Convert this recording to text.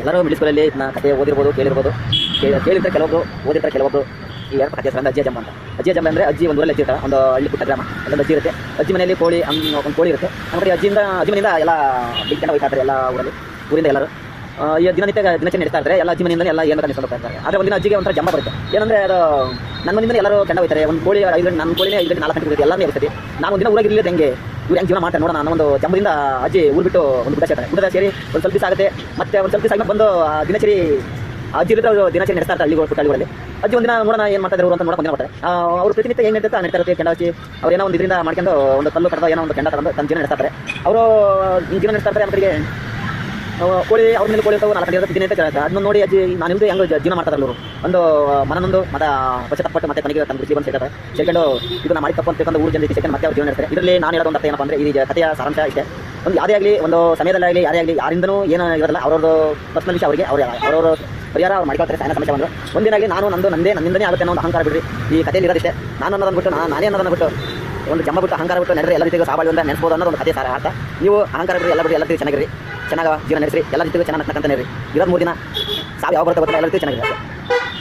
ಎಲ್ಲರೂ ಮಿಡ್ಲ್ ಸ್ಕೂಲಲ್ಲಿ ಇದನ್ನ ಕತೆ ಓದಿರ್ಬೋದು, ಕೇಳಿರ್ಬೋದು. ಕೇಳಿದ್ರೆ ಕೆಲವೊಬ್ರು ಓದಿರ್ತಾರೆ ಕೆಲವೊಬ್ರು ಈ ಎರಡು ಹೆಸರು ಅಜ್ಜಿ ಅಜ್ಜಮ್ಮ ಅಂತ. ಅಜ್ಜಿ ಅಜ್ಜಮ್ಮ ಅಂದರೆ ಅಜ್ಜಿ ಒಂದು ಊರಲ್ಲಿ ಇರ್ತಾರೆ, ಒಂದು ಹಳ್ಳಿ ಪುಟ್ಟ ಗ್ರಾಮ. ಅಲ್ಲೊಂದು ಅಜ್ಜಿ ಇರುತ್ತೆ. ಅಜ್ಜಿ ಮನೆಯಲ್ಲಿ ಕೋಳಿ ಒಂದು ಕೋಳಿ ಇರುತ್ತೆ. ಆಮೇಲೆ ಅಜ್ಜಿಯಿಂದ, ಅಜ್ಜಿ ಮನೆಯಿಂದ ಎಲ್ಲ ಕೆಂಡ ಹೋಗ್ತಾ ಇರ್ತಾರೆ ಎಲ್ಲ ಊರಲ್ಲಿ, ಊರಿಂದ ಎಲ್ಲರೂ. ಈ ದಿನನಿತ್ಯ ದಿನಚರಿ ನಡೆಸ್ತಾ ಇರ್ತಾರೆ ಎಲ್ಲ ಅಜ್ಜಿ ಮನೆಯಿಂದ ಎಲ್ಲ ಏನು ನಡೆಸ್ಕೊಂಡು ಹೋಗ್ತಾ ಇರ್ತಾರೆ. ಆದರೆ ಒಂದಿನ ಅಜ್ಜಿಗೆ ಒಂಥರ ಜಮ್ಮ ಬರುತ್ತೆ. ಏನಂದ್ರೆ ಅದು ನನ್ನ ಮನೆಯಿಂದ ಎಲ್ಲರೂ ಕೆಂಡ ಹೋಗ್ತಾರೆ. ಒಂದು ಕೋಳಿ ಐದು ನನ್ನ ಕೋಳಿನೇ ಐದು ನಾಲ್ಕು ಗಂಟೆ ಇರುತ್ತೆ ಎಲ್ಲರೂ ಇರ್ತದೆ ನಾನು ಒಂದಿನ ಊರಾಗಿರಲಿಲ್ಲ ಹೆಂಗೆ? ಇವ್ರು ಹೆಂಗೆ ಜೀವನ ಮಾಡ್ತಾರೆ ನೋಡೋಣ ಅನ್ನೋ ಒಂದು ಜಂಬದಿಂದ ಅಜ್ಜಿ ಊರು ಬಿಟ್ಟು ಒಂದು ಗುಡ್ಡ ಸೇರ್ತಾರೆ. ಗುಡ್ಡದ ಸೇರಿ ಒಂದು ಸ್ವಲ್ಪ ದಿವಸ ಆಗುತ್ತೆ. ಮತ್ತೆ ಒಂದು ಸ್ವಲ್ಪ ದಿವಸ ಬಂದು ದಿನಚರಿ ಅಜ್ಜಿ ಇರುತ್ತೆ ಅವರು ದಿನಚರಿ ನಡೆಸ್ತಾ ಇರ್ತಾರೆ ಪುಟ್ಟ ಹಳ್ಳಿಗಳಲ್ಲಿ. ಅಜ್ಜಿ ಒಂದಿನ ನೋಡೋಣ ಏನು ಮಾಡ್ತಾರೆ ಅವರು ಅಂತ ಬಂದಿನ ಮಾಡ್ತಾರೆ. ಅವರು ಪ್ರತಿನಿತ್ಯ ಏನು ನಡೀತಾ ಇರುತ್ತೆ ಕೆಂಡ ಹಚ್ಚಿ, ಅವ್ರು ಏನೋ ಒಂದು ಇದರಿಂದ ಮಾಡ್ಕೊಂಡು ಒಂದು ಕಲ್ಲು ಕಡದ ಏನೋ ಒಂದು ಕೆಂಡ ತಗೊಂಡು ತನ್ನ ಜೀವನ ನಡೆಸ್ತಾರೆ ಅವರು, ಜೀವನ ನಡೆಸ್ತಾರೆ ಅವರಿಗೆ ಅವ ಕೋಳಿ ಅವ್ರ ಮೇಲೆ ಕೋಳಿ ಇರ್ತಾವೆ ನಾಲ್ಕು ದಿನ ಅಂತ ಕೇಳ್ತಾರೆ ಅದನ್ನ ನೋಡಿ ಅಜ್ಜಿ, ನಾನು ನಿಮ್ದು ಹೆಂಗೆ ಜೀವನ ಮಾಡ್ತಾರಲ್ಲ ಅವರು ಒಂದು ಮನನೊಂದು ಮತ ಪಶ್ಚಾತ್ತಪಟ್ಟು ಮತ್ತೆ ಕೊನೆಗೆ ತಮ್ಮ ಜೀವನ ಬಂದು ಸೇರ್ತಾರೆ. ಸೆಕೆಂಡು ಇದು ನಾನು ಮಾಡಿ ತಪ್ಪು ಅಂತ ತಿಳ್ಕೊಂಡು ಊರು ಜನರಿಗೆ ಸೆಕೆಂಡ್ ಮತ್ತೆ ಅವ್ರ ಜೀವನ ಇರ್ತಾರೆ ಇದರಲ್ಲಿ ನಾನು ಹೇಳೋದು ಒಂದು ಅರ್ಥ ಏನಪ್ಪ ಅಂದರೆ ಈ ಕಥೆಯ ಸಾರಾಂಶ ಇಷ್ಟೇ. ಒಂದು ಯಾವುದೇ ಆಗಲಿ, ಒಂದು ಸಮಯದಲ್ಲಾಗಲಿ ಯಾರೇ ಆಗಲಿ, ಯಾರಿಂದನೂ ಏನು ಇರೋದಿಲ್ಲ. ಅವ್ರವ್ರದ್ದು ಪರ್ಸನಲ್ ವಿಷಯ ಅವರಿಗೆ, ಅವ್ರು ಅವರವರು ಪರಿಹಾರ ಅವ್ರು ಮಾಡ್ಕೊಳ್ತಾರೆ ಸಾಯನ ಸಮಸ್ಯೆ ಬಂದರು ಒಂದಿನಾಗಲಿ ನಾನು, ನಂದು, ನಂದೇ, ನನ್ನಿಂದನೇ ಆಗುತ್ತೆ ಅನ್ನೋ ಒಂದು ಅಹಂಕಾರ ಬಿಡ್ರಿ. ಈ ಕಥೆಯಲ್ಲಿ ಇರೋದಿಷ್ಟೇ ನಾನು ಅನ್ನೋದನ್ನು ಬಿಟ್ಟು, ನಾನು, ನಾನೇ ಅನ್ನೋದನ್ನು ಬಿಟ್ಟು, ಒಂದು ಜಮ್ಮ ಬಿಟ್ಟು ಅಹಂಕಾರ ಬಿಟ್ಟು ನಡೆದ್ರೆ ಎಲ್ಲ ರೀತಿಗೂ ಸಾಬಾಳಿ ಅಂತ ನೆನೆಸ್ಬೋದು ಅನ್ನೋದು ಒಂದು ಕಥೆ ಸಾರ ಅರ್ಥ. ನೀವು ಅಹಂಕಾರ ಬಿಟ್ಟು ಎಲ್ಲ ಬಿಟ್ಟು ಎಲ್ಲ ರೀತಿ ಚೆನ್ನಾಗಿರಿ ಚೆನ್ನಾಗಿ ಜೀವನ ನಡೆಸಿ ಎಲ್ಲ ರೀತಿಗೂ ಚೆನ್ನಾಗಿ ನಡ್ತಕ್ಕಂತ ಇರೋದು ಮೂರು ದಿನ ಸಾವು ಯಾವ ಬರುತ್ತೆ ಗೊತ್ತಿಲ್ಲ? ಎಲ್ಲ ರೀತಿ ಚೆನ್ನಾಗಿದೆ